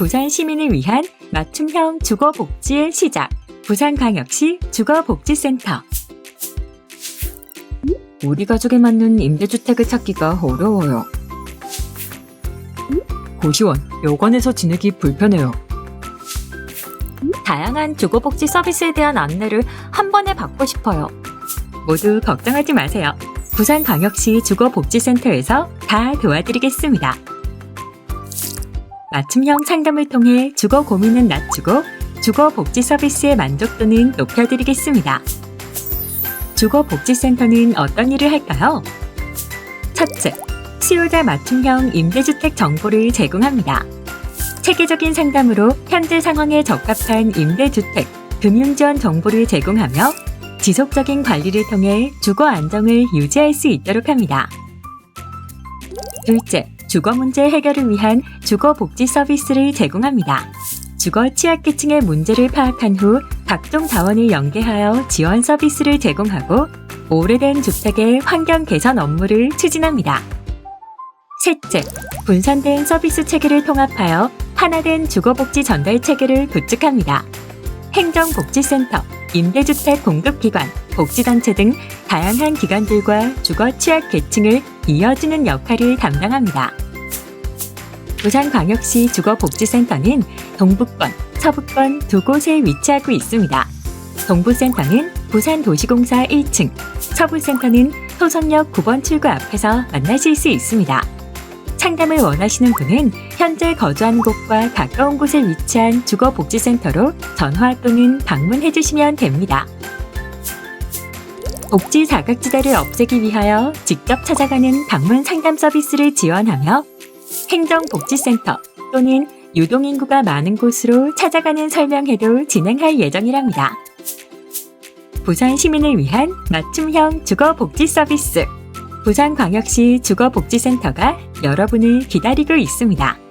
부산 시민을 위한 맞춤형 주거복지의 시작. 부산광역시 주거복지센터. 우리 가족에 맞는 임대주택을 찾기가 어려워요. 고시원, 여관에서 지내기 불편해요. 다양한 주거복지 서비스에 대한 안내를 한 번에 받고 싶어요. 모두 걱정하지 마세요. 부산광역시 주거복지센터에서 다 도와드리겠습니다. 맞춤형 상담을 통해 주거 고민은 낮추고 주거 복지 서비스의 만족도는 높여드리겠습니다. 주거 복지센터는 어떤 일을 할까요? 첫째, 수요자 맞춤형 임대주택 정보를 제공합니다. 체계적인 상담으로 현재 상황에 적합한 임대주택, 금융지원 정보를 제공하며 지속적인 관리를 통해 주거 안정을 유지할 수 있도록 합니다. 둘째, 주거 문제 해결을 위한 주거 복지 서비스를 제공합니다. 주거 취약계층의 문제를 파악한 후 각종 자원을 연계하여 지원 서비스를 제공하고 오래된 주택의 환경 개선 업무를 추진합니다. 셋째, 분산된 서비스 체계를 통합하여 하나된 주거복지 전달 체계를 구축합니다. 행정복지센터, 임대주택 공급기관, 복지단체 등 다양한 기관들과 주거 취약 계층을 이어주는 역할을 담당합니다. 부산광역시 주거복지센터는 동북권, 서북권 두 곳에 위치하고 있습니다. 동부센터는 부산도시공사 1층, 서부센터는 토성역 9번 출구 앞에서 만나실 수 있습니다. 상담을 원하시는 분은 현재 거주하는 곳과 가까운 곳에 위치한 주거복지센터로 전화 또는 방문해 주시면 됩니다. 복지 사각지대를 없애기 위하여 직접 찾아가는 방문 상담 서비스를 지원하며 행정복지센터 또는 유동인구가 많은 곳으로 찾아가는 설명회도 진행할 예정이랍니다. 부산 시민을 위한 맞춤형 주거복지 서비스. 부산광역시 주거복지센터가 여러분을 기다리고 있습니다.